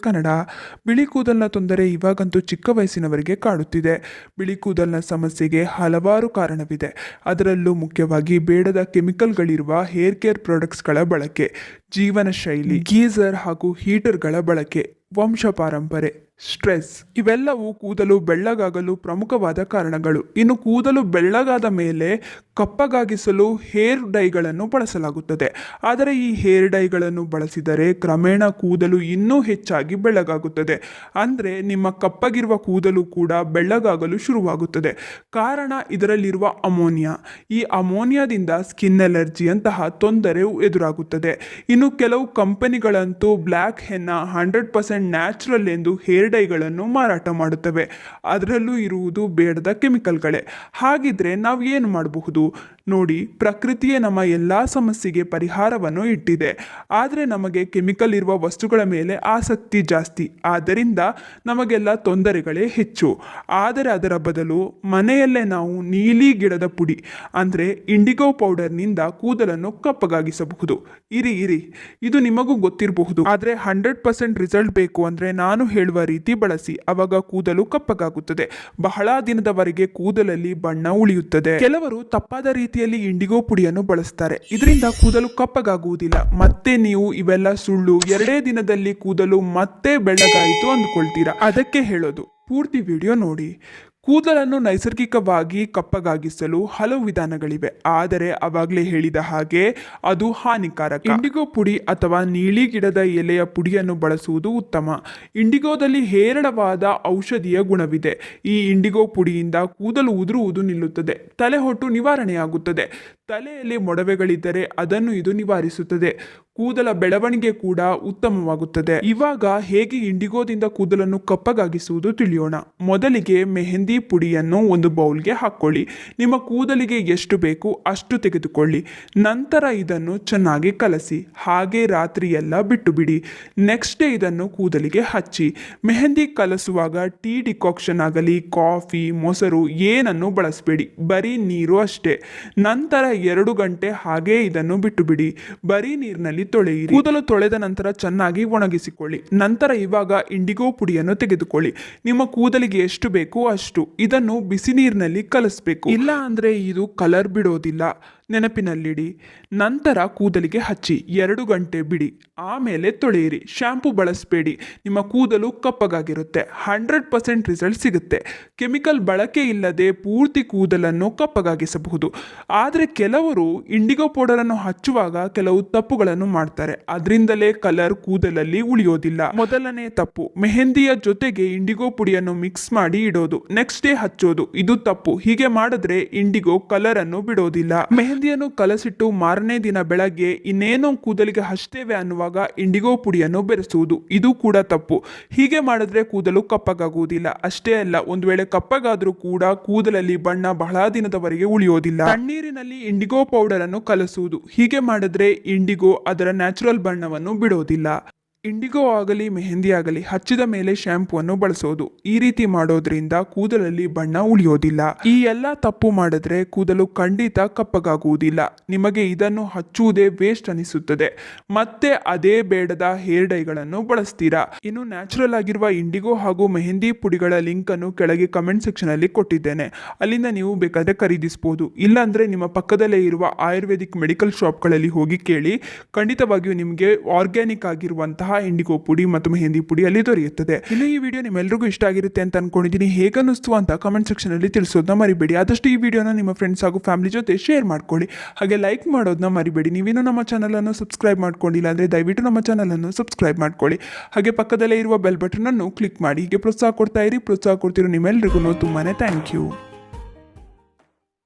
ಕನ್ನಡ ಬಿಳಿ ಕೂದಲಿನ ತೊಂದರೆ ಇವಾಗಂತೂ ಚಿಕ್ಕ ವಯಸ್ಸಿನವರಿಗೆ ಕಾಡುತ್ತಿದೆ. ಬಿಳಿ ಕೂದಲಿನ ಸಮಸ್ಯೆಗೆ ಹಲವಾರು ಕಾರಣವಿದೆ. ಅದರಲ್ಲೂ ಮುಖ್ಯವಾಗಿ ಬೇಡದ ಕೆಮಿಕಲ್ಗಳಿರುವ ಹೇರ್ ಕೇರ್ ಪ್ರಾಡಕ್ಟ್ಸ್ಗಳ ಬಳಕೆ, ಜೀವನ ಶೈಲಿ, ಗೀಸರ್ ಹಾಗೂ ಹೀಟರ್ಗಳ ಬಳಕೆ. ವಂಶ ಪಾರಂಪರೆ ಸ್ಟ್ರೆಸ್ ಇವೆಲ್ಲವೂ ಕೂದಲು ಬೆಳ್ಳಗಾಗಲು ಪ್ರಮುಖವಾದ ಕಾರಣಗಳು. ಇನ್ನು ಕೂದಲು ಬೆಳ್ಳಗಾದ ಮೇಲೆ ಕಪ್ಪಗಾಗಿಸಲು ಹೇರ್ ಡೈಗಳನ್ನು ಬಳಸಲಾಗುತ್ತದೆ. ಆದರೆ ಈ ಹೇರ್ ಡೈಗಳನ್ನು ಬಳಸಿದರೆ ಕ್ರಮೇಣ ಕೂದಲು ಇನ್ನೂ ಹೆಚ್ಚಾಗಿ ಬೆಳ್ಳಗಾಗುತ್ತದೆ. ಅಂದರೆ ನಿಮ್ಮ ಕಪ್ಪಗಿರುವ ಕೂದಲು ಕೂಡ ಬೆಳ್ಳಗಾಗಲು ಶುರುವಾಗುತ್ತದೆ. ಕಾರಣ ಇದರಲ್ಲಿರುವ ಅಮೋನಿಯಾ. ಈ ಅಮೋನಿಯಾದಿಂದ ಸ್ಕಿನ್ ಅಲರ್ಜಿಯಂತಹ ತೊಂದರೆ ಎದುರಾಗುತ್ತದೆ. ಇನ್ನು ಕೆಲವು ಕಂಪನಿಗಳಂತೂ black henna hundred percent natural ಎಂದು ಹೇರ್ ಡೈಗಳನ್ನು ಮಾರಾಟ ಮಾಡುತ್ತವೆ. ಅದರಲ್ಲೂ ಇರುವುದು ಬೇಡದ ಕೆಮಿಕಲ್ಗಳೇ. ಹಾಗಿದ್ರೆ ನಾವು ಏನು ಮಾಡಬಹುದು? ನೋಡಿ, ಪ್ರಕೃತಿಯೇ ನಮ್ಮ ಎಲ್ಲ ಸಮಸ್ಯೆಗೆ ಪರಿಹಾರವನ್ನು ಇಟ್ಟಿದೆ. ಆದರೆ ನಮಗೆ ಕೆಮಿಕಲ್ ಇರುವ ವಸ್ತುಗಳ ಮೇಲೆ ಆಸಕ್ತಿ ಜಾಸ್ತಿ. ಆದ್ದರಿಂದ ನಮಗೆಲ್ಲ ತೊಂದರೆಗಳೇ ಹೆಚ್ಚು. ಆದರೆ ಅದರ ಬದಲು ಮನೆಯಲ್ಲೇ ನಾವು ನೀಲಿ ಗಿಡದ ಪುಡಿ, ಅಂದರೆ ಇಂಡಿಗೋ ಪೌಡರ್ನಿಂದ ಕೂದಲನ್ನು ಕಪ್ಪಗಾಗಿಸಬಹುದು. ಇರಿ ಇರಿ. ಇದು ನಿಮಗೂ ಗೊತ್ತಿರಬಹುದು. ಆದರೆ ಹಂಡ್ರೆಡ್ ಪರ್ಸೆಂಟ್ ರಿಸಲ್ಟ್ ಬೇಕು. ಅಂದರೆ ನಾನು ಹೇಳುವ ರೀತಿ ಬಳಸಿ. ಅವಾಗ ಕೂದಲು ಕಪ್ಪಗಾಗುತ್ತದೆ. ಬಹಳ ದಿನದವರೆಗೆ ಕೂದಲಲ್ಲಿ ಬಣ್ಣ ಉಳಿಯುತ್ತದೆ. ಕೆಲವರು ತಪ್ಪಾದ ರೀತಿಯಲ್ಲಿ ಇಂಡಿಗೋ ಪುಡಿಯನ್ನು ಬಳಸ್ತಾರೆ. ಇದರಿಂದ ಕೂದಲು ಕಪ್ಪಗಾಗುವುದಿಲ್ಲ. ಮತ್ತೆ ನೀವು ಇವೆಲ್ಲ ಸುಳ್ಳು ಎರಡೇ ದಿನದಲ್ಲಿ ಕೂದಲು ಮತ್ತೆ ಬೆಳ್ಳಗಾಯಿತು ಅಂದ್ಕೊಳ್ತೀರಾ. ಅದಕ್ಕೆ ಹೇಳೋದು. ಪೂರ್ತಿ ವಿಡಿಯೋ ನೋಡಿ. ಕೂದಲನ್ನು ನೈಸರ್ಗಿಕವಾಗಿ ಕಪ್ಪಗಾಗಿಸಲು ಹಲವು ವಿಧಾನಗಳಿವೆ. ಆದರೆ ಅವಾಗಲೇ ಹೇಳಿದ ಹಾಗೆ ಅದು ಹಾನಿಕಾರಕ. ಇಂಡಿಗೋ ಪುಡಿ ಅಥವಾ ನೀಲಿ ಗಿಡದ ಎಲೆಯ ಪುಡಿಯನ್ನು ಬಳಸುವುದು ಉತ್ತಮ. ಇಂಡಿಗೋದಲ್ಲಿ ಹೇರಳವಾದ ಔಷಧೀಯ ಗುಣವಿದೆ. ಈ ಇಂಡಿಗೋ ಪುಡಿಯಿಂದ ಕೂದಲು ಉದುರುವುದು ನಿಲ್ಲುತ್ತದೆ. ತಲೆಹೊಟ್ಟು ನಿವಾರಣೆಯಾಗುತ್ತದೆ. ತಲೆಯಲ್ಲಿ ಮೊಡವೆಗಳಿದ್ದರೆ ಅದನ್ನು ಇದು ನಿವಾರಿಸುತ್ತದೆ. ಕೂದಲ ಬೆಳವಣಿಗೆ ಕೂಡ ಉತ್ತಮವಾಗುತ್ತದೆ. ಇವಾಗ ಹೇಗೆ ಇಂಡಿಗೋದಿಂದ ಕೂದಲನ್ನು ಕಪ್ಪಗಾಗಿಸುವುದು ತಿಳಿಯೋಣ. ಮೊದಲಿಗೆ ಮೆಹಂದಿ ಪುಡಿಯನ್ನು ಒಂದು ಬೌಲ್ಗೆ ಹಾಕ್ಕೊಳ್ಳಿ ನಿಮ್ಮ ಕೂದಲಿಗೆ ಎಷ್ಟು ಬೇಕು ಅಷ್ಟು ತೆಗೆದುಕೊಳ್ಳಿ. ನಂತರ ಇದನ್ನು ಚೆನ್ನಾಗಿ ಕಲಸಿ. ಹಾಗೆ ರಾತ್ರಿ ಎಲ್ಲ ಬಿಟ್ಟು ಬಿಡಿ ನೆಕ್ಸ್ಟ್ ಡೇ ಇದನ್ನು ಕೂದಲಿಗೆ ಹಚ್ಚಿ. ಮೆಹಂದಿ ಕಲಸುವಾಗ ಟೀ ಡಿಕಾಕ್ಷನ್ ಆಗಲಿ, ಕಾಫಿ, ಮೊಸರು ಏನನ್ನು ಬಳಸಬೇಡಿ. ಬರೀ ನೀರು ಅಷ್ಟೇ. ನಂತರ ಎರಡು ಗಂಟೆ ಹಾಗೆ ಇದನ್ನು ಬಿಟ್ಟು ಬಿಡಿ ಬರೀ ನೀರಿನಲ್ಲಿ ತೊಳೆಯಿರಿ ಕೂದಲು ತೊಳೆದ ನಂತರ ಚೆನ್ನಾಗಿ ಒಣಗಿಸಿಕೊಳ್ಳಿ. ನಂತರ ಇವಾಗ ಇಂಡಿಗೋ ಪುಡಿಯನ್ನು ತೆಗೆದುಕೊಳ್ಳಿ. ನಿಮ್ಮ ಕೂದಲಿಗೆ ಎಷ್ಟು ಬೇಕು ಅಷ್ಟು ಇದನ್ನು ಬಿಸಿ ನೀರಿನಲ್ಲಿ ಕಲಸಬೇಕು. ಇಲ್ಲ ಅಂದ್ರೆ ಇದು ಕಲರ್ ಬಿಡೋದಿಲ್ಲ. ನೆನಪಿನಲ್ಲಿಡಿ, ನಂತರ ಕೂದಲಿಗೆ ಹಚ್ಚಿ, ಎರಡು ಗಂಟೆ ಬಿಡಿ, ಆಮೇಲೆ ತೊಳೆಯಿರಿ. ಶ್ಯಾಂಪು ಬಳಸಬೇಡಿ. ನಿಮ್ಮ ಕೂದಲು ಕಪ್ಪಗಾಗಿರುತ್ತೆ. ಹಂಡ್ರೆಡ್ ಪರ್ಸೆಂಟ್ ರಿಸಲ್ಟ್ ಸಿಗುತ್ತೆ. ಕೆಮಿಕಲ್ ಬಳಕೆ ಇಲ್ಲದೆ ಪೂರ್ತಿ ಕೂದಲನ್ನು ಕಪ್ಪಗಾಗಿಸಬಹುದು. ಆದರೆ ಕೆಲವರು ಇಂಡಿಗೋ ಪೌಡರನ್ನು ಹಚ್ಚುವಾಗ ಕೆಲವು ತಪ್ಪುಗಳನ್ನು ಮಾಡ್ತಾರೆ. ಅದರಿಂದಲೇ ಕಲರ್ ಕೂದಲಲ್ಲಿ ಉಳಿಯೋದಿಲ್ಲ. ಮೊದಲನೇ ತಪ್ಪು, ಮೆಹಂದಿಯ ಜೊತೆಗೆ ಇಂಡಿಗೋ ಪುಡಿಯನ್ನು ಮಿಕ್ಸ್ ಮಾಡಿ ಇಡೋದು. ನೆಕ್ಸ್ಟ್ ಡೇ ಹಚ್ಚೋದು. ಇದು ತಪ್ಪು. ಹೀಗೆ ಮಾಡಿದ್ರೆ ಇಂಡಿಗೋ ಕಲರ್ ಅನ್ನು ಬಿಡೋದಿಲ್ಲ. ಮೆಹಂದಿಯನ್ನು ಕಲಸಿಟ್ಟು ಮಾರನೇ ದಿನ ಬೆಳಗ್ಗೆ ಇನ್ನೇನೋ ಕೂದಲಿಗೆ ಹಚ್ತೇವೆ ಅನ್ನುವಾಗ ಇಂಡಿಗೋ ಪುಡಿಯನ್ನು ಬೆರೆಸುವುದು. ಇದು ಕೂಡ ತಪ್ಪು. ಹೀಗೆ ಮಾಡಿದ್ರೆ ಕೂದಲು ಕಪ್ಪಗಾಗುವುದಿಲ್ಲ. ಅಷ್ಟೇ ಅಲ್ಲ, ಒಂದು ವೇಳೆ ಕಪ್ಪಗಾದರೂ ಕೂಡ ಕೂದಲಲ್ಲಿ ಬಣ್ಣ ಬಹಳ ದಿನದವರೆಗೆ ಉಳಿಯೋದಿಲ್ಲ. ತಣ್ಣೀರಿನಲ್ಲಿ ಇಂಡಿಗೋ ಪೌಡರ್ ಅನ್ನು ಕಲಸುವುದು. ಹೀಗೆ ಮಾಡಿದ್ರೆ ಇಂಡಿಗೋ ಅದರ ನ್ಯಾಚುರಲ್ ಬಣ್ಣವನ್ನು ಬಿಡೋದಿಲ್ಲ. ಇಂಡಿಗೋ ಆಗಲಿ, ಮೆಹಂದಿ ಆಗಲಿ, ಹಚ್ಚಿದ ಮೇಲೆ ಶಾಂಪೂವನ್ನು ಬಳಸೋದು. ಈ ರೀತಿ ಮಾಡೋದ್ರಿಂದ ಕೂದಲಲ್ಲಿ ಬಣ್ಣ ಉಳಿಯೋದಿಲ್ಲ. ಈ ಎಲ್ಲ ತಪ್ಪು ಮಾಡಿದ್ರೆ ಕೂದಲು ಖಂಡಿತ ಕಪ್ಪಗಾಗುವುದಿಲ್ಲ. ನಿಮಗೆ ಇದನ್ನು ಹಚ್ಚುವುದೇ ವೇಸ್ಟ್ ಅನಿಸುತ್ತದೆ. ಮತ್ತೆ ಅದೇ ಬೇಡದ ಹೇರ್ ಡೈಗಳನ್ನು ಬಳಸ್ತೀರಾ? ಇನ್ನು ನ್ಯಾಚುರಲ್ ಆಗಿರುವ ಇಂಡಿಗೋ ಹಾಗೂ ಮೆಹಂದಿ ಪುಡಿಗಳ ಲಿಂಕ್ ಅನ್ನು ಕೆಳಗೆ ಕಮೆಂಟ್ ಸೆಕ್ಷನ್ ಅಲ್ಲಿ ಕೊಟ್ಟಿದ್ದೇನೆ. ಅಲ್ಲಿಂದ ನೀವು ಬೇಕಾದ್ರೆ ಖರೀದಿಸಬಹುದು ಇಲ್ಲಾಂದ್ರೆ ನಿಮ್ಮ ಪಕ್ಕದಲ್ಲೇ ಇರುವ ಆಯುರ್ವೇದಿಕ್ ಮೆಡಿಕಲ್ ಶಾಪ್ಗಳಲ್ಲಿ ಹೋಗಿ ಕೇಳಿ ಖಂಡಿತವಾಗಿಯೂ ನಿಮಗೆ ಆರ್ಗ್ಯಾನಿಕ್ ಆಗಿರುವಂತಹ ಇಂಡಿಗೋ ಪುಡಿ ಮತ್ತು ಮೆಹಂದಿ ಪುಡಿ ಅಲ್ಲಿ ದೊರೆಯುತ್ತದೆ. ಇನ್ನು ಈ ವಿಡಿಯೋ ನಿಮ್ಮೆಲ್ಲರಿಗೂ ಇಷ್ಟ ಆಗಿರುತ್ತೆ ಅಂತ ಅನ್ಕೊಂಡಿದ್ದೀನಿ. ಹೇಗನ್ನಿಸ್ತು ಅಂತ ಕಮೆಂಟ್ ಸೆಕ್ಷನ್ ಅಲ್ಲಿ ತಿಳಿಸೋದನ್ನ ಮರಿಬೇಡಿ. ಆದಷ್ಟು ಈ ವಿಡಿಯೋನ ನಿಮ್ಮ ಫ್ರೆಂಡ್ಸ್ ಹಾಗೂ ಫ್ಯಾಮಿಲಿ ಜೊತೆ ಶೇರ್ ಮಾಡ್ಕೊಳ್ಳಿ. ಹಾಗೆ ಲೈಕ್ ಮಾಡೋದನ್ನ ಮರಿಬೇಡಿ. ನೀವೇನು ನಮ್ಮ ಚಾನಲನ್ನು ಸಬ್ಸ್ಕ್ರೈಬ್ ಮಾಡ್ಕೊಂಡಿಲ್ಲ ಅಂದ್ರೆ ದಯವಿಟ್ಟು ನಮ್ಮ ಚಾನಲನ್ನು ಸಬ್ಸ್ಕ್ರೈಬ್ ಮಾಡ್ಕೊಳ್ಳಿ. ಹಾಗೆ ಪಕ್ಕದಲ್ಲೇ ಇರುವ ಬೆಲ್ ಬಟನ್ ಅನ್ನು ಕ್ಲಿಕ್ ಮಾಡಿ. ಹೀಗೆ ಪ್ರೋತ್ಸಾಹ ಕೊಡ್ತಾ ಇರಿ. ಪ್ರೋತ್ಸಾಹ ಕೊಡ್ತಿರೋ ನಿಮ್ಮೆಲ್ಲರಿಗೂ ತುಂಬಾನೇ ಥ್ಯಾಂಕ್ ಯು